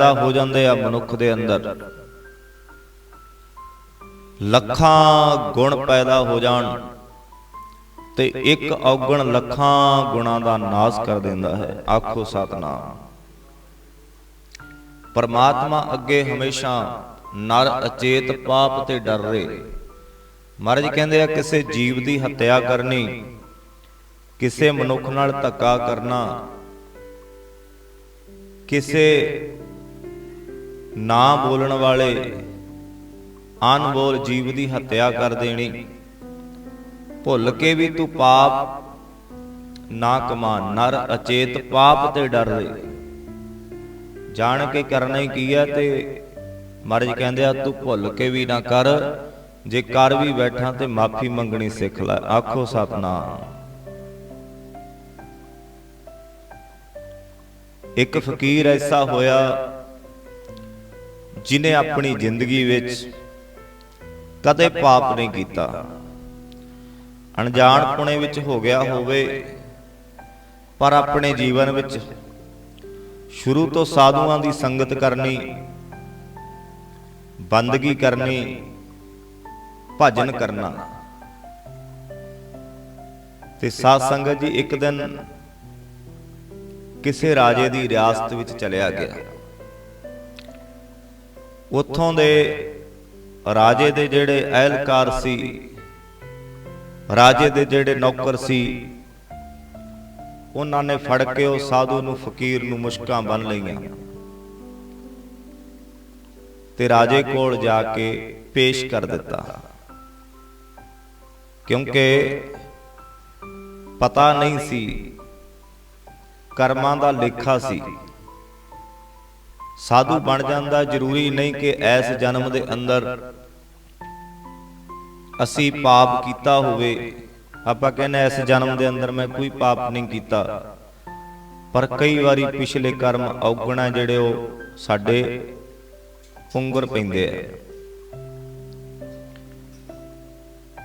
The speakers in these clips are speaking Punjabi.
ਪੈਦਾ ਹੋ ਜਾਂਦੇ ਆ ਮਨੁੱਖ ਦੇ ਅੰਦਰ। ਲੱਖਾਂ ਗੁਣ ਪੈਦਾ ਹੋ ਜਾਣ ਤੇ ਇੱਕ ਔਗਣ ਲੱਖਾਂ ਗੁਣਾਂ ਦਾ ਨਾਸ਼ ਕਰ ਦਿੰਦਾ ਹੈ। ਆਖੋ ਸਤਨਾਮ। ਪਰਮਾਤਮਾ ਅੱਗੇ ਹਮੇਸ਼ਾ ਨਰ ਅਚੇਤ ਪਾਪ ਤੇ ਡਰ ਰਹੇ। ਮਹਾਰਾਜ ਕਹਿੰਦੇ ਆ, ਕਿਸੇ ਜੀਵ ਦੀ ਹੱਤਿਆ ਕਰਨੀ, ਕਿਸੇ ਮਨੁੱਖ ਨਾਲ ਧੱਕਾ ਕਰਨਾ, ਕਿਸੇ ਨਾ ਬੋਲਣ ਵਾਲੇ ਅਨਬੋਲ ਜੀਵ ਦੀ ਹੱਤਿਆ ਕਰ ਦੇਣੀ। ਭੁੱਲ ਕੇ ਵੀ ਤੂੰ ਪਾਪ ਨਾ ਕਮਾ, ਨਰ ਅਚੇਤ ਪਾਪ ਤੇ ਡਰ ਰਹੇ ਜਾਣ ਕੇ ਕਰਨਾ ਹੀ ਕੀ ਹੈ ਤੇ ਮਹਾਰਾਜ ਕਹਿੰਦੇ ਆ, ਤੂੰ ਭੁੱਲ ਕੇ ਵੀ ਨਾ ਕਰ, ਜੇ ਕਰ ਵੀ ਬੈਠਾ ਤੇ ਮਾਫੀ ਮੰਗਣੀ ਸਿੱਖ ਲੈ। ਆਖੋ ਸਤਨਾਮ। ਇੱਕ ਫਕੀਰ ਐਸਾ ਹੋਇਆ ਜਿਨੇ ਆਪਣੀ ਜ਼ਿੰਦਗੀ ਵਿੱਚ ਕਦੇ ਪਾਪ ਨਹੀਂ ਕੀਤਾ। ਅਣਜਾਣ ਪੁਣੇ ਵਿੱਚ ਹੋ ਗਿਆ ਹੋਵੇ ਪਰ ਆਪਣੇ ਜੀਵਨ ਵਿੱਚ ਸ਼ੁਰੂ ਤੋਂ ਸਾਧੂਆਂ ਦੀ ਸੰਗਤ ਕਰਨੀ ਬੰਦਗੀ ਕਰਨੀ ਭਜਨ ਕਰਨਾ। ਤੇ ਸਾਧ ਸੰਗਤ ਜੀ ਇੱਕ ਦਿਨ ਕਿਸੇ ਰਾਜੇ ਦੀ ਰਿਆਸਤ ਵਿੱਚ ਚਲਿਆ ਗਿਆ। ਉੱਥੋਂ ਦੇ ਰਾਜੇ ਦੇ ਜਿਹੜੇ ਅਹਿਲਕਾਰ ਸੀ, ਰਾਜੇ ਦੇ ਜਿਹੜੇ ਨੌਕਰ ਸੀ, ਉਹਨਾਂ ਨੇ ਫੜ ਕੇ ਉਹ ਸਾਧੂ ਨੂੰ, ਫਕੀਰ ਨੂੰ ਮੁਸ਼ਕਾਂ ਬੰਨ ਲਈਆਂ। ਤੇ ਰਾਜੇ ਕੋਲ ਜਾ ਕੇ ਪੇਸ਼ ਕਰ ਦਿੱਤਾ। ਕਿਉਂਕਿ ਪਤਾ ਨਹੀਂ ਸੀ, ਕਰਮਾਂ ਦਾ ਲੇਖਾ ਸੀ। ਸਾਧੂ ਬਣ ਜਾਂਦਾ ਜ਼ਰੂਰੀ ਨਹੀਂ ਕਿ ਐਸ ਜਨਮ ਦੇ ਅੰਦਰ ਅਸੀਂ ਪਾਪ ਕੀਤਾ ਹੋਵੇ। ਆਪਾਂ ਕਹਿੰਦੇ ਇਸ ਜਨਮ ਦੇ ਅੰਦਰ ਮੈਂ ਕੋਈ ਪਾਪ ਨਹੀਂ ਕੀਤਾ। ਪਰ ਕਈ ਵਾਰੀ ਪਿਛਲੇ ਕਰਮ ਔਗਣਾ ਜਿਹੜੇ ਉਹ ਸਾਡੇ ਪੁੰਗਰ ਪੈਂਦੇ ਆ।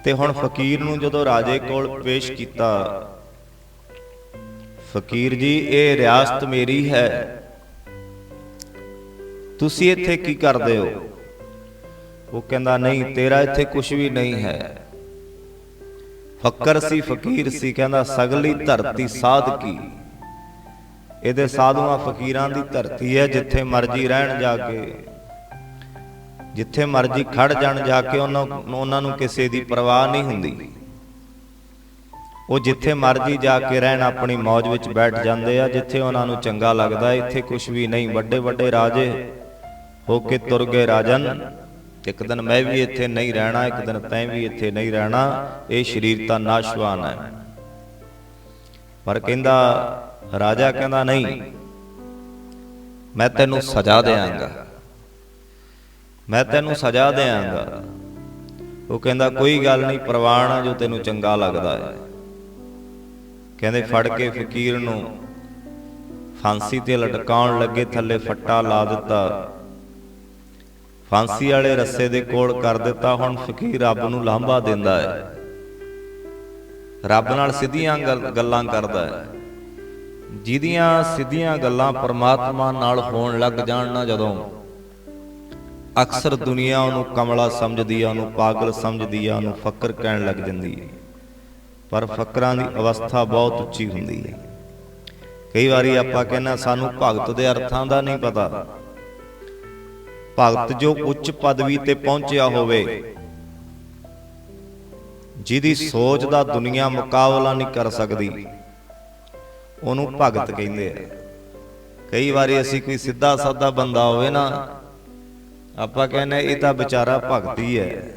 ਤੇ ਹੁਣ ਫਕੀਰ ਨੂੰ ਜਦੋਂ ਰਾਜੇ ਕੋਲ ਪੇਸ਼ ਕੀਤਾ ਫਕੀਰ ਜੀ ਇਹ ਰਿਆਸਤ ਮੇਰੀ ਹੈ। ਤੁਸੀਂ ਇੱਥੇ ਕੀ ਕਰਦੇ ਹੋ? ਉਹ ਕਹਿੰਦਾ, ਨਹੀਂ, ਤੇਰਾ ਇੱਥੇ ਕੁਝ ਵੀ ਨਹੀਂ ਹੈ। ਫੱਕਰ ਸੀ, ਫਕੀਰ ਸੀ, ਕਹਿੰਦਾ, ਸਗਲੀ ਧਰਤੀ ਸਾਧ ਕੀ? ਇਹਦੇ ਸਾਧੂਆਂ ਫਕੀਰਾਂ ਦੀ ਧਰਤੀ ਹੈ, ਜਿੱਥੇ ਮਰਜ਼ੀ ਰਹਿਣ ਜਾ ਕੇ, ਜਿੱਥੇ ਮਰਜ਼ੀ ਖੜ ਜਾਣ ਜਾ ਕੇ, ਉਹਨਾਂ ਉਹਨਾਂ ਨੂੰ ਕਿਸੇ ਦੀ ਪਰਵਾਹ ਨਹੀਂ ਹੁੰਦੀ। ਉਹ ਜਿੱਥੇ ਮਰਜ਼ੀ ਜਾ ਕੇ ਰਹਿਣ, ਆਪਣੀ ਮौज ਵਿੱਚ ਬੈਠ ਜਾਂਦੇ ਆ, ਜਿੱਥੇ ਉਹਨਾਂ ਨੂੰ ਚੰਗਾ ਲੱਗਦਾ, ਇੱਥੇ ਕੁਝ ਵੀ ਨਹੀਂ। ਵੱਡੇ ਵੱਡੇ ਰਾਜੇ ਹੋ ਕੇ ਤੁਰ ਗਏ ਰਾਜਨ। ਇੱਕ ਦਿਨ ਮੈਂ ਵੀ ਇੱਥੇ ਨਹੀਂ ਰਹਿਣਾ, ਇੱਕ ਦਿਨ ਤੈਂ ਵੀ ਇੱਥੇ ਨਹੀਂ ਰਹਿਣਾ, ਇਹ ਸਰੀਰ ਤਾਂ ਨਾਸ਼ਵਾਨ ਹੈ। ਪਰ ਕਹਿੰਦਾ, ਰਾਜਾ ਕਹਿੰਦਾ ਨਹੀਂ, ਮੈਂ ਤੈਨੂੰ ਸਜ਼ਾ ਦੇਵਾਂਗਾ ਮੈਂ ਤੈਨੂੰ ਸਜ਼ਾ ਦੇਵਾਂਗਾ ਉਹ ਕਹਿੰਦਾ, ਕੋਈ ਗੱਲ ਨਹੀਂ, ਪ੍ਰਵਾਨ ਜੋ ਤੈਨੂੰ ਚੰਗਾ ਲੱਗਦਾ ਹੈ। ਕਹਿੰਦੇ ਫੜ ਕੇ ਫਕੀਰ ਨੂੰ ਫਾਂਸੀ ਤੇ ਲਟਕਾਉਣ ਲੱਗੇ, ਥੱਲੇ ਫੱਟਾ ਲਾ ਦਿੱਤਾ। ਫਾਂਸੀ ਵਾਲੇ ਰੱਸੇ ਦੇ ਕੋਲ ਕਰ ਦਿੱਤਾ, ਹੁਣ ਫਕੀਰ ਰੱਬ ਨੂੰ ਲਾਂਭਾ ਦਿੰਦਾ ਹੈ। ਰੱਬ ਨਾਲ ਸਿੱਧੀਆਂ ਗੱਲਾਂ ਕਰਦਾ ਹੈ। ਜਿਹਦੀਆਂ ਸਿੱਧੀਆਂ ਗੱਲਾਂ ਪਰਮਾਤਮਾ ਨਾਲ ਹੋਣ ਲੱਗ ਜਾਣ ਨਾ ਜਦੋਂ, ਅਕਸਰ ਦੁਨੀਆ ਉਹਨੂੰ ਕਮਲਾ ਸਮਝਦੀ ਆ, ਉਹਨੂੰ ਪਾਗਲ ਸਮਝਦੀ ਆ, ਉਹਨੂੰ ਫਕਰ ਕਹਿਣ ਲੱਗ ਜਾਂਦੀ ਹੈ। ਪਰ ਫਕਰਾਂ ਦੀ ਅਵਸਥਾ ਬਹੁਤ ਉੱਚੀ ਹੁੰਦੀ ਹੈ। ਕਈ ਵਾਰੀ ਆਪਾਂ ਕਹਿੰਨਾ ਸਾਨੂੰ ਭਗਤ ਦੇ ਅਰਥਾਂ ਦਾ ਨਹੀਂ ਪਤਾ। ਭਗਤ ਜੋ ਉੱਚ ਪਦਵੀ ਤੇ ਪਹੁੰਚਿਆ ਹੋਵੇ। ਜਿਹਦੀ ਸੋਚ ਦਾ ਦੁਨੀਆ ਮੁਕਾਬਲਾ ਨਹੀਂ ਕਰ ਸਕਦੀ। ਉਹਨੂੰ ਭਗਤ ਕਹਿੰਦੇ ਆ। ਕਈ ਵਾਰੀ ਅਸੀਂ ਕੋਈ ਸਿੱਧਾ ਸਾਦਾ ਬੰਦਾ ਹੋਵੇ ਨਾ, ਆਪਾਂ ਕਹਿੰਦੇ ਇਹ ਤਾਂ ਵਿਚਾਰਾ ਭਗਤ ਹੀ ਹੈ।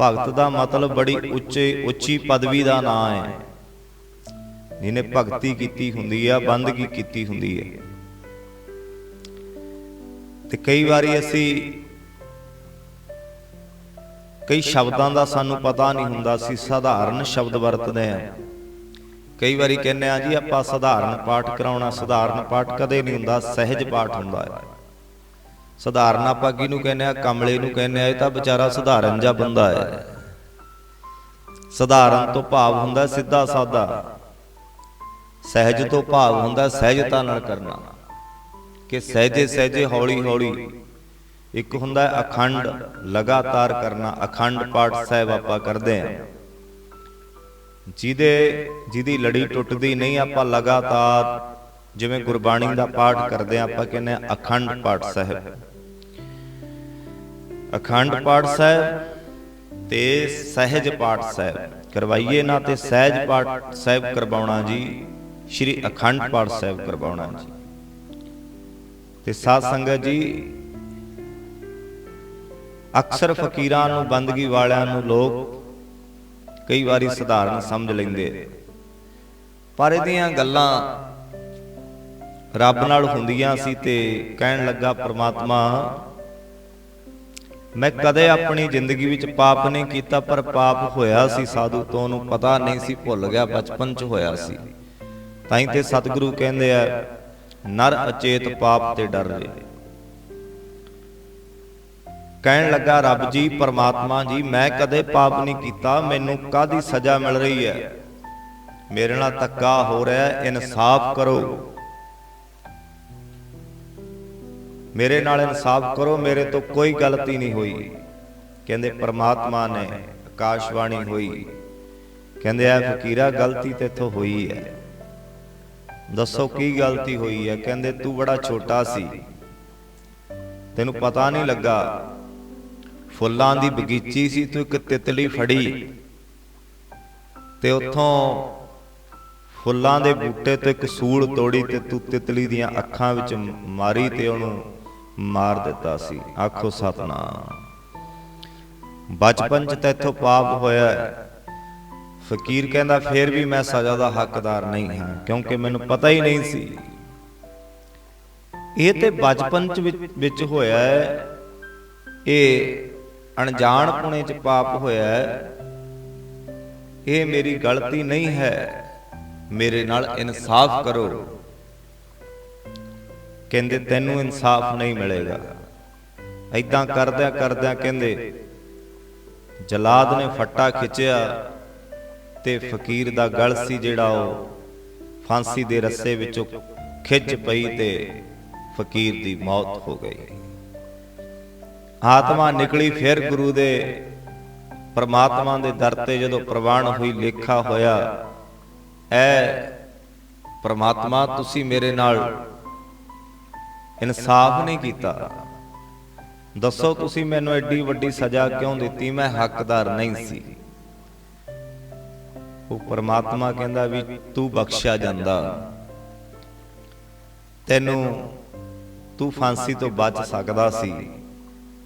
ਭਗਤ ਦਾ ਮਤਲਬ ਬੜੀ ਉੱਚੇ, ਉੱਚੀ ਪਦਵੀ ਦਾ ਨਾਂ ਹੈ। ਜਿਹਨੇ ਭਗਤੀ ਕੀਤੀ ਹੁੰਦੀ ਆ, ਬੰਦਗੀ ਕੀਤੀ ਹੁੰਦੀ ਹੈ। ਤੇ ਕਈ ਵਾਰੀ ਅਸੀਂ ਕਈ ਸ਼ਬਦਾਂ ਦਾ ਸਾਨੂੰ ਪਤਾ ਨਹੀਂ ਹੁੰਦਾ ਅਸੀਂ ਸਧਾਰਨ ਸ਼ਬਦ ਵਰਤਦੇ ਆ ਕਈ ਵਾਰੀ ਕਹਿੰਦੇ ਆ ਜੀ ਆਪਾਂ ਸਧਾਰਨ ਪਾਠ ਕਰਾਉਣਾ ਸਧਾਰਨ ਪਾਠ ਕਦੇ ਨਹੀਂ ਹੁੰਦਾ ਸਹਿਜ ਪਾਠ ਹੁੰਦਾ ਹੈ। ਸਧਾਰਨ ਆਪਾਂ ਕਿਹਨੂੰ ਕਹਿੰਦੇ ਆ ਕਮਲੇ ਨੂੰ ਕਹਿੰਦੇ ਆ ਇਹ ਤਾਂ ਵਿਚਾਰਾ ਸਧਾਰਨ ਜਿਹਾ ਬੰਦਾ ਹੈ। ਸਧਾਰਨ ਤੋਂ ਭਾਵ ਹੁੰਦਾ ਸਿੱਧਾ ਸਾਦਾ। ਸਹਿਜ ਤੋਂ ਭਾਵ ਹੁੰਦਾ ਸਹਿਜਤਾ ਨਾਲ ਕਰਨਾ। ਕਿ ਸਹਿਜੇ ਸਹਿਜੇ ਹੌਲੀ ਹੌਲੀ ਇੱਕ ਹੁੰਦਾ ਹੈ ਅਖੰਡ, ਲਗਾਤਾਰ ਕਰਨਾ, ਅਖੰਡ ਪਾਠ ਸਾਹਿਬ ਆਪਾਂ ਕਰਦੇ ਆਂ ਜਿਹਦੇ, ਜਿਹਦੀ ਲੜੀ ਟੁੱਟਦੀ ਨਹੀਂ, ਆਪਾਂ ਲਗਾਤਾਰ ਜਿਵੇਂ ਗੁਰਬਾਣੀ ਦਾ ਪਾਠ ਕਰਦੇ ਆਂ ਆਪਾਂ ਕਹਿੰਦੇ ਆਂ ਅਖੰਡ ਪਾਠ ਸਾਹਿਬ। ਅਖੰਡ ਪਾਠ ਸਾਹਿਬ ਤੇ ਸਹਿਜ ਪਾਠ ਸਾਹਿਬ। ਕਰਵਾਈਏ ਨਾ ਤੇ ਸਹਿਜ ਪਾਠ ਸਾਹਿਬ ਕਰਵਾਉਣਾ ਜੀ, ਸ਼੍ਰੀ ਅਖੰਡ ਪਾਠ ਸਾਹਿਬ ਕਰਵਾਉਣਾ ਜੀ। ਤੇ ਸਾਧ ਸੰਗਤ ਜੀ, ਅਕਸਰ ਫਕੀਰਾਂ ਨੂੰ ਬੰਦਗੀ ਵਾਲਿਆਂ ਨੂੰ ਲੋਕ ਕਈ ਵਾਰੀ ਸਧਾਰਨ ਸਮਝ ਲੈਂਦੇ। ਪਰ ਇਹਦੀਆਂ ਗੱਲਾਂ ਰੱਬ ਨਾਲ ਹੁੰਦੀਆਂ ਸੀ ਤੇ ਕਹਿਣ ਲੱਗਾ ਪ੍ਰਮਾਤਮਾ, ਮੈਂ ਕਦੇ ਆਪਣੀ ਜ਼ਿੰਦਗੀ ਵਿੱਚ ਪਾਪ ਨਹੀਂ ਕੀਤਾ, ਪਰ ਪਾਪ ਹੋਇਆ ਸੀ ਸਾਧੂ, ਤੋਂ ਉਹਨੂੰ ਪਤਾ ਨਹੀਂ ਸੀ, ਭੁੱਲ ਗਿਆ, ਬਚਪਨ 'ਚ ਹੋਇਆ ਸੀ। ਤਾਂ ਹੀ ਤੇ ਸਤਿਗੁਰੂ ਕਹਿੰਦੇ ਆ ਨਰ ਅਚੇਤ ਪਾਪ ਤੇ ਡਰ ਰੇ। ਕਹਿਣ ਲੱਗਾ, ਰੱਬ ਜੀ, ਪਰਮਾਤਮਾ ਜੀ, ਮੈਂ ਕਦੇ ਪਾਪ ਨਹੀਂ ਕੀਤਾ, ਮੈਨੂੰ ਕਾਦੀ ਸਜ਼ਾ ਮਿਲ ਰਹੀ ਹੈ? ਮੇਰੇ ਨਾਲ ਧੱਕਾ ਹੋ ਰਿਹਾ ਇਨਸਾਫ ਕਰੋ। ਮੇਰੇ ਨਾਲ ਇਨਸਾਫ ਕਰੋ, ਮੇਰੇ ਤੋਂ ਕੋਈ ਗਲਤੀ ਨਹੀਂ ਹੋਈ। ਕਹਿੰਦੇ, ਪਰਮਾਤਮਾ ਨੇ ਆਕਾਸ਼ਵਾਣੀ ਹੋਈ। ਕਹਿੰਦੇ, ਐ ਫਕੀਰਾ, ਗਲਤੀ ਤੇਥੋਂ ਹੋਈ ਹੈ। ਦੱਸੋ ਕੀ ਗਲਤੀ ਹੋਈ ਹੈ? ਕਹਿੰਦੇ ਤੂੰ ਬੜਾ ਛੋਟਾ ਸੀ। ਤੈਨੂੰ ਪਤਾ ਨਹੀਂ ਲੱਗਾ। ਫੁੱਲਾਂ ਦੀ ਬਗੀਚੀ ਸੀ, ਤੂੰ ਇੱਕ ਤਿਤਲੀ ਫੜੀ। ਤੇ ਉੱਥੋਂ ਫੁੱਲਾਂ ਦੇ ਬੂਟੇ ਤੋਂ ਇੱਕ ਸੂਲ ਤੋੜੀ ਤੇ ਤੂੰ ਤਿਤਲੀ ਦੀਆਂ ਅੱਖਾਂ ਵਿੱਚ ਮਾਰੀ ਤੇ ਉਹਨੂੰ ਮਾਰ ਦਿੱਤਾ ਸੀ। ਆਖੋ ਸਤਨਾਮ। ਬਚਪਨ ਚ ਤੇਥੋਂ ਪਾਪ ਹੋਇਆ। ਫਕੀਰ ਕਹਿੰਦਾ, ਫੇਰ ਵੀ ਮੈਂ ਸਜ਼ਾ ਦਾ ਹੱਕਦਾਰ ਨਹੀਂ ਹਾਂ, ਕਿਉਂਕਿ ਮੈਨੂੰ ਪਤਾ ਹੀ ਨਹੀਂ ਸੀ। ਇਹ ਤੇ ਬਚਪਨ ਚ ਵਿੱਚ- ਵਿੱਚ ਹੋਇਆ ਹੈ। ਇਹ ਅਣਜਾਣ ਪੁਣੇ ਚ ਪਾਪ ਹੋਇਆ ਹੈ। ਇਹ ਮੇਰੀ ਗਲਤੀ ਨਹੀਂ ਹੈ। ਮੇਰੇ ਨਾਲ ਇਨਸਾਫ ਕਰੋ। ਕਹਿੰਦੇ, ਤੈਨੂੰ ਇਨਸਾਫ ਨਹੀਂ ਮਿਲੇਗਾ। ਐਦਾਂ ਕਰਦਿਆਂ ਕਰਦਿਆਂ ਕਹਿੰਦੇ, ਜਲਾਦ ਨੇ ਫੱਟਾ ਖਿੱਚਿਆ। ਤੇ ਫਕੀਰ ਦਾ ਗਲ ਸੀ ਜਿਹੜਾ ਉਹ ਫਾਂਸੀ ਦੇ ਰੱਸੇ ਵਿੱਚੋਂ ਖਿੱਚ ਪਈ ਤੇ ਫਕੀਰ ਦੀ ਮੌਤ ਹੋ ਗਈ। ਆਤਮਾ ਨਿਕਲੀ ਫਿਰ ਗੁਰੂ ਦੇ ਪਰਮਾਤਮਾ ਦੇ ਦਰ ਤੇ ਜਦੋਂ ਪ੍ਰਵਾਨ ਹੋਈ, ਲੇਖਾ ਹੋਇਆ, ਐ ਪਰਮਾਤਮਾ, ਤੁਸੀਂ ਮੇਰੇ ਨਾਲ ਇਨਸਾਫ ਨਹੀਂ ਕੀਤਾ। ਦੱਸੋ ਤੁਸੀਂ ਮੈਨੂੰ ਐਡੀ ਵੱਡੀ ਸਜ਼ਾ ਕਿਉਂ ਦਿੱਤੀ? ਮੈਂ ਹੱਕਦਾਰ ਨਹੀਂ ਸੀ। ਉਹ ਪਰਮਾਤਮਾ ਕਹਿੰਦਾ ਵੀ ਤੂੰ ਬਖਸ਼ਿਆ ਜਾਂਦਾ। ਤੈਨੂੰ ਤੂੰ ਫਾਂਸੀ ਤੋਂ ਬਚ ਸਕਦਾ ਸੀ,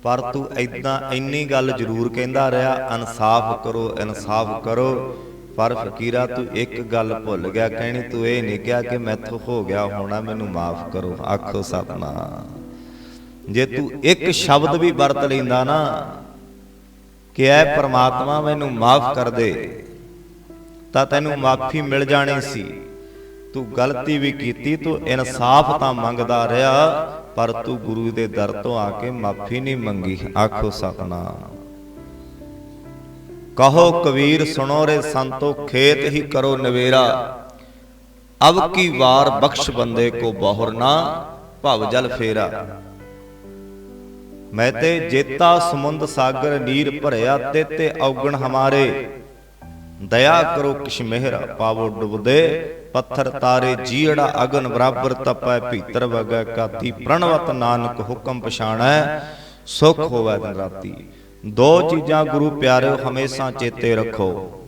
ਪਰ ਤੂੰ ਐਦਾਂ ਇੰਨੀ ਗੱਲ ਜ਼ਰੂਰ ਕਹਿੰਦਾ ਰਿਹਾ, ਇਨਸਾਫ ਕਰੋ ਇਨਸਾਫ ਕਰੋ। ਪਰ ਫਕੀਰਾ, ਤੂੰ ਇੱਕ ਗੱਲ ਭੁੱਲ ਗਿਆ ਕਹਿਣੀ, ਤੂੰ ਇਹ ਨਹੀਂ ਕਿਹਾ ਕਿ ਮੈਥੋਂ ਹੋ ਗਿਆ ਹੋਣਾ, ਮੈਨੂੰ ਮਾਫ ਕਰੋ, ਆਖੋ ਸਤਨਾਮ। ਜੇ ਤੂੰ ਇੱਕ ਸ਼ਬਦ ਵੀ ਵਰਤ ਲੈਂਦਾ ਨਾ ਕਿ ਐ ਪ੍ਰਮਾਤਮਾ ਮੈਨੂੰ ਮਾਫ ਕਰ ਦੇ ਤਾਂ ਤੈਨੂੰ ਮਾਫੀ ਮਿਲ ਜਾਣੀ ਸੀ। ਤੂੰ ਗਲਤੀ ਵੀ ਕੀਤੀ ਤੂੰ ਇਨਸਾਫ ਤਾਂ ਮੰਗਦਾ ਰਿਹਾ ਪਰ ਤੂੰ ਗੁਰੂ ਦੇ ਦਰ ਤੋਂ ਆ ਕੇ ਮਾਫੀ ਨਹੀਂ ਮੰਗੀ। ਆਖੋ ਸਤਨਾਮ ਕਹੋ ਕਬੀਰ ਸੁਣੋ ਰੇ ਸੰਤੋ ਖੇਤ ਹੀ ਕਰੋ ਨਵੇਰਾ। ਅਬ ਕੀ ਵਾਰ ਬਖਸ਼ ਬੰਦੇ ਕੋ ਬਹੁਰ ਨਾ ਭਵ ਜਲ ਫੇਰਾ। ਮੈਂ ਤੇ ਜੇਤਾ ਸਮੁੰਦ ਸਾਗਰ ਨੀਰ ਭਰਿਆ ਤੇ ਤੇ ਔਗਣ ਹਮਾਰੇ। ਦਇਆ ਕਰੋ ਕਿਛ ਮਿਹਰ, ਪਾਵੋ ਡੁੱਬਦੇ, ਪੱਥਰ ਤਾਰੇ ਜੀੜਾ ਅਗਨ ਬਰਾਬਰ ਤਪੈ, ਭੀਤਰ ਵਗੈ ਕਾਤੀ ਪ੍ਰਣਵਤ ਨਾਨਕ ਹੁਕਮ ਪਛਾਣੈ, ਸੁਖ ਹੋਵੈ ਦਿਨ ਰਾਤੀ। ਦੋ ਚੀਜ਼ਾਂ ਗੁਰੂ ਪਿਆਰਿਓ, ਹਮੇਸ਼ਾ ਚੇਤੇ ਰੱਖੋ।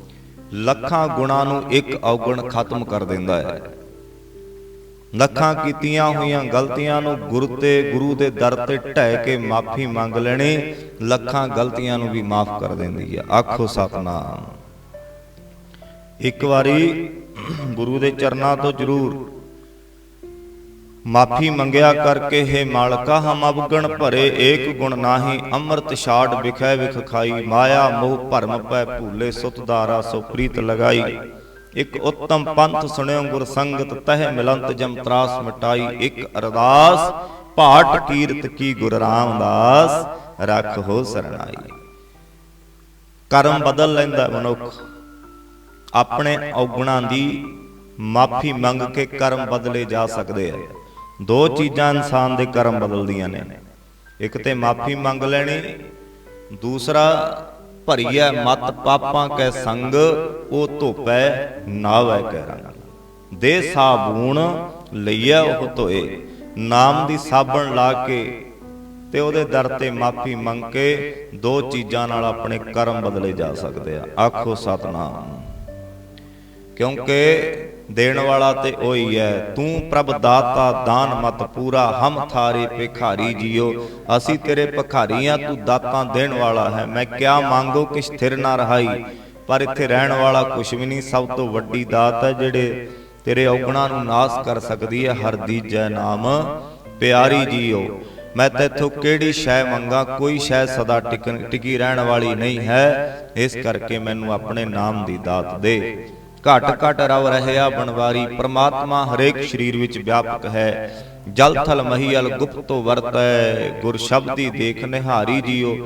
ਲੱਖਾਂ ਗੁਣਾਂ ਨੂੰ ਇੱਕ ਔਗਣ ਖਤਮ ਕਰ ਦਿੰਦਾ ਹੈ। ਲੱਖਾਂ ਕੀਤੀਆਂ ਹੋਈਆਂ ਗਲਤੀਆਂ ਨੂੰ ਗੁਰੂ ਤੇ, ਗੁਰੂ ਦੇ ਦਰ ਤੇ ਢਹਿ ਕੇ ਮਾਫੀ ਮੰਗ ਲੈਣੀ, ਲੱਖਾਂ ਗਲਤੀਆਂ ਨੂੰ ਵੀ ਮਾਫ ਕਰ ਦਿੰਦੀ ਹੈ। ਆਖੋ ਸਤਨਾਮ। ਇੱਕ ਵਾਰੀ ਗੁਰੂ ਦੇ ਚਰਨਾਂ ਤੋਂ ਜ਼ਰੂਰ ਮਾਫੀ ਮੰਗਿਆ ਕਰਕੇ, ਹੈ ਮਾਲਕਾ, ਹਮ ਅਵਗਣ ਭਰੇ, ਏਕ ਗੁਣ ਨਾਹੀ, ਅੰਮ੍ਰਿਤ ਛਾੜ ਵਿਖੈ ਵਿਖ ਖਾਈ, ਮਾਇਆ ਮੋਹ ਭਰਮ ਪੈ ਭੂਲੇ, ਸੁਤ ਧਾਰਾ ਸੋ ਪ੍ਰੀਤ ਲਗਾਈ। ਇੱਕ ਉੱਤਮ ਪੰਥ ਸੁਣਿਓ, ਗੁਰ ਸੰਗਤ ਤਹਿ ਮਿਲੰਤ, ਜਮ ਤਰਾਸ ਮਟਾਈ। ਇੱਕ ਅਰਦਾਸ, ਭਾਟ ਕੀਰਤ ਕੀ ਗੁਰ ਰਾਮਦਾਸ, ਰੱਖ ਹੋ ਸਰਣਾਈ। ਕਰਮ ਬਦਲ ਲੈਂਦਾ ਮਨੁੱਖ। ਆਪਣੇ ਔਗੁਣਾਂ ਦੀ ਮਾਫੀ ਮੰਗ ਕੇ ਕਰਮ ਬਦਲੇ ਜਾ ਸਕਦੇ ਆ। ਦੋ ਚੀਜ਼ਾਂ ਇਨਸਾਨ ਦੇ ਕਰਮ ਬਦਲਦੀਆਂ ਨੇ। ਇੱਕ ਤੇ ਮਾਫੀ ਮੰਗ ਲੈਣੀ ਦੂਸਰਾ ਭਰੀਐ ਮਤ ਪਾਪਾਂ ਕੈ ਸੰਗ ਉਹ ਧੋਪੈ ਨਾਵੈ ਕੈ ਰੰਗ। ਦੇ ਸਾਬੂਣ ਲਈਐ ਉਹ ਧੋਏ। ਨਾਮ ਦੀ ਸਾਬਣ ਲਾ ਕੇ ਤੇ ਉਹਦੇ ਦਰ ਤੇ ਮਾਫੀ ਮੰਗ ਕੇ ਦੋ ਚੀਜ਼ਾਂ ਨਾਲ ਆਪਣੇ ਕਰਮ ਬਦਲੇ ਜਾ ਸਕਦੇ ਆ। ਆਖੋ ਸਤਨਾਮ। ਕਿਉਂਕਿ ਦੇਣ ਵਾਲਾ ਤੇ ਉਹੀ ਹੈ। ਤੂੰ ਪ੍ਰਭ ਦਾਤਾ, ਦਾਨ ਮਤ ਪੂਰਾ, ਹਮ ਥਾਰੇ ਭਿਖਾਰੀ ਜੀਓ। ਅਸੀਂ ਤੇਰੇ ਭਿਖਾਰੀ ਆ ਤੂੰ ਦਾਤਾਂ ਦੇਣ ਵਾਲਾ ਹੈ। ਮੈਂ ਕਿਆ ਮੰਗੋ ਕਿ ਸਥਿਰ ਨਾ ਰਹਾਈ। ਪਰ ਇੱਥੇ ਰਹਿਣ ਵਾਲਾ ਕੁਛ ਵੀ ਨਹੀਂ, ਸਭ ਤੋਂ ਵੱਡੀ ਦਾਤ ਹੈ ਜਿਹੜੇ ਤੇਰੇ ਔਗਣਾ ਨੂੰ ਨਾਸ ਕਰ ਸਕਦੀ ਹੈ। ਹਰ ਦੀਜੈ ਨਾਮ ਪਿਆਰੀ ਜੀਓ। ਮੈਂ ਤੇਥੋਂ ਕਿਹੜੀ ਸ਼ੈ ਮੰਗਾ, ਕੋਈ ਸ਼ੈ ਸਦਾ ਟਿਕਣ ਟਿਕੀ ਰਹਿਣ ਵਾਲੀ ਨਹੀਂ ਹੈ। ਇਸ ਕਰਕੇ ਮੈਨੂੰ ਆਪਣੇ ਨਾਮ ਦੀ ਦਾਤ ਦੇ। ਘਟ ਘਟ ਰਵ ਰਹਿਆ ਬਣਵਾਰੀ, ਪ੍ਰਮਾਤਮਾ ਹਰੇਕ ਸਰੀਰ ਵਿੱਚ ਵਿਆਪਕ ਹੈ। ਜਲ ਥਲ ਮਹੀਲ ਗੁਪਤੋ ਵਰਤੈ, ਗੁਰ ਸ਼ਬਦੀ ਦੇਖ ਨਿਹਾਰੀ ਜੀਓ।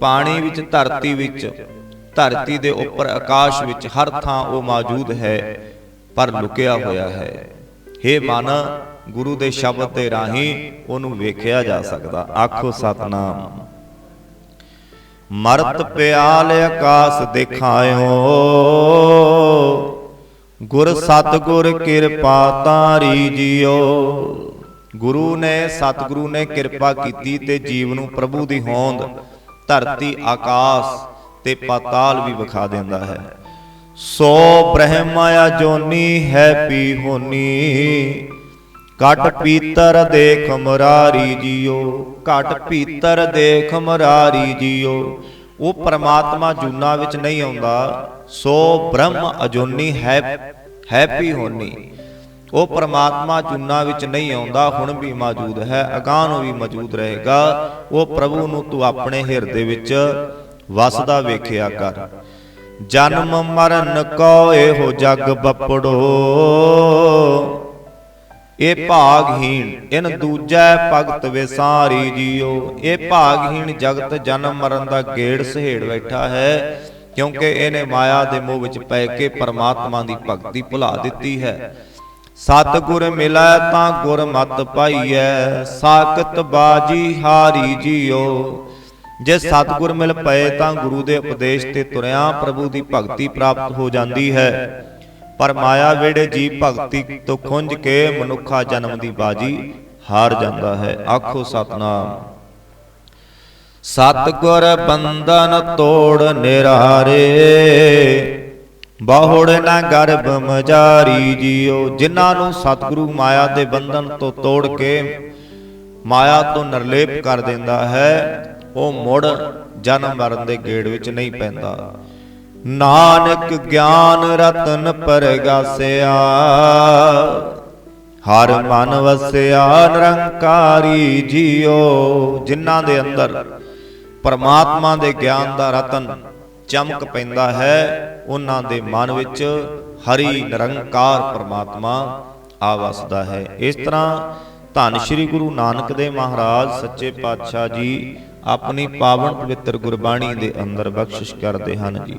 ਪਾਣੀ ਵਿੱਚ, ਧਰਤੀ ਵਿੱਚ, ਧਰਤੀ ਦੇ ਉੱਪਰ ਆਕਾਸ਼ ਵਿੱਚ ਹਰ ਥਾਂ ਉਹ ਮੌਜੂਦ ਹੈ, ਪਰ ਲੁਕਿਆ ਹੋਇਆ ਹੈ। हे ਮਨ, ਗੁਰੂ ਦੇ ਸ਼ਬਦ ਦੇ ਰਾਹੀਂ ਉਹਨੂੰ ਵੇਖਿਆ ਜਾ ਸਕਦਾ। ਆਖੋ ਸਤਨਾਮ। ਮਰਤ ਪਿਆਲ ਆਕਾਸ ਦਿਖਾਇਓ। ਗੁਰ ਸਤਗੁਰ ਕਿਰਪਾ ਤਾਰੀ ਜੀਓ। ਗੁਰੂ ਨੇ ਸਤਿਗੁਰੂ ਨੇ ਕਿਰਪਾ ਕੀਤੀ ਤੇ ਜੀਵ ਨੂੰ ਪ੍ਰਭੂ ਦੀ ਹੋਂਦ ਧਰਤੀ ਆਕਾਸ਼ ਤੇ ਪਾਤਾਲ ਵੀ ਵਿਖਾ ਦਿੰਦਾ ਹੈ। ਸੋ ਬ੍ਰਹਮਾ ਜੋਨੀ ਹੈ ਪੀ ਹੋਨੀ। ਕਟ ਪੀਤਰ ਦੇਖ ਮੁਰਾਰੀ ਜੀਓ। ਕਟ ਪੀਤਰ ਦੇਖ ਮੁਰਾਰੀ ਜੀਓ। ਉਹ ਪਰਮਾਤਮਾ ਜੂਨਾ ਵਿੱਚ ਨਹੀਂ ਆਉਂਦਾ, ਸੋ ਬ੍ਰਹਮ ਅਜੋਨੀ ਹੈ ਹੈਪੀ ਹੋਨੀ ਉਹ ਪਰਮਾਤਮਾ ਜੁਨਾ ਵਿੱਚ ਨਹੀਂ ਆਉਂਦਾ, ਹੁਣ ਵੀ ਮੌਜੂਦ ਹੈ, ਅਗਾਂਹ ਨੂੰ ਵੀ ਮੌਜੂਦ ਰਹੇਗਾ। ਉਹ ਪ੍ਰਭੂ ਨੂੰ ਤੂੰ ਆਪਣੇ ਹਿਰਦੇ ਵਿੱਚ ਵਸਦਾ ਵੇਖਿਆ ਕਰ। ਜਨਮ ਮਰਨ ਕੋ ਇਹੋ ਜਗ ਬਪੜੋ। ਇਹ ਭਾਗਹੀਣ ਇਨ ਦੂਜੈ ਭਗਤ ਵਿਸਾਰੀ ਜੀਓ। ਇਹ ਭਾਗਹੀਣ ਜਗਤ ਜਨਮ ਮਰਨ ਦਾ ਗੇੜ ਸਹੇੜ ਬੈਠਾ ਹੈ ਕਿਉਂਕਿ ਇਹਨੇ ਮਾਇਆ ਦੇ ਮੋਹ ਵਿੱਚ ਪੈ ਕੇ ਪਰਮਾਤਮਾ ਦੀ ਭਗਤੀ ਭੁਲਾ ਦਿੱਤੀ ਹੈ। ਸਤਿਗੁਰ ਮਿਲੈ ਤਾਂ ਗੁਰ ਮਤ ਪਾਈਐ ਸਾਖਤ ਬਾਜੀ ਹਾਰੀ ਜੀਓ। ਜੇ ਸਤਿਗੁਰ ਮਿਲ ਪਏ ਤਾਂ ਗੁਰੂ ਦੇ ਉਪਦੇਸ਼ ਤੇ ਤੁਰਿਆ ਪ੍ਰਭੂ ਦੀ ਭਗਤੀ ਪ੍ਰਾਪਤ ਹੋ ਜਾਂਦੀ ਹੈ। ਪਰ ਮਾਇਆ ਵੇੜੇ ਜੀ ਭਗਤੀ ਤੋਂ ਖੁੰਝ ਕੇ ਮਨੁੱਖਾ ਜਨਮ ਦੀ ਬਾਜੀ ਹਾਰ ਜਾਂਦਾ ਹੈ। ਆਖੋ ਸਤਨਾਮ। ਸਤਗੁਰ ਬੰਧਨ ਤੋੜ ਨਿਰਾਰੇ, ਬਾਹੁੜ ਨਾ ਗਰਭ ਮਜਾਰੀ ਜੀਓ। ਜਿਨ੍ਹਾਂ ਨੂੰ ਸਤਿਗੁਰੂ ਮਾਇਆ ਦੇ ਬੰਧਨ ਤੋਂ ਤੋੜ ਕੇ ਮਾਇਆ ਤੋਂ ਨਿਰਲੇਪ ਕਰ ਦਿੰਦਾ ਹੈ, ਉਹ ਮੁੜ ਜਨਮ ਮਰਨ ਦੇ ਗੇੜ ਵਿੱਚ ਨਹੀਂ ਪੈਂਦਾ। ਨਾਨਕ ਗਿਆਨ ਰਤਨ ਪਰਗਾਸਿਆ। ਹਰ ਮਨ ਵਸਿਆ ਨਿਰੰਕਾਰੀ ਜੀਓ। ਜਿਨ੍ਹਾਂ ਦੇ ਅੰਦਰ ਪਰਮਾਤਮਾ ਦੇ ਗਿਆਨ ਦਾ ਰਤਨ ਚਮਕ ਪੈਂਦਾ ਹੈ, ਉਹਨਾਂ ਦੇ ਮਨ ਵਿੱਚ ਹਰੀ ਨਿਰੰਕਾਰ ਪਰਮਾਤਮਾ ਆ ਵਸਦਾ ਹੈ। ਇਸ ਤਰ੍ਹਾਂ ਧੰਨ ਸ਼੍ਰੀ ਗੁਰੂ ਨਾਨਕ ਦੇਵ ਮਹਾਰਾਜ ਸੱਚੇ ਪਾਤਸ਼ਾਹ ਜੀ ਆਪਣੀ ਪਾਵਨ ਪਵਿੱਤਰ ਗੁਰਬਾਣੀ ਦੇ ਅੰਦਰ ਬਖਸ਼ਿਸ਼ ਕਰਦੇ ਹਨ ਜੀ।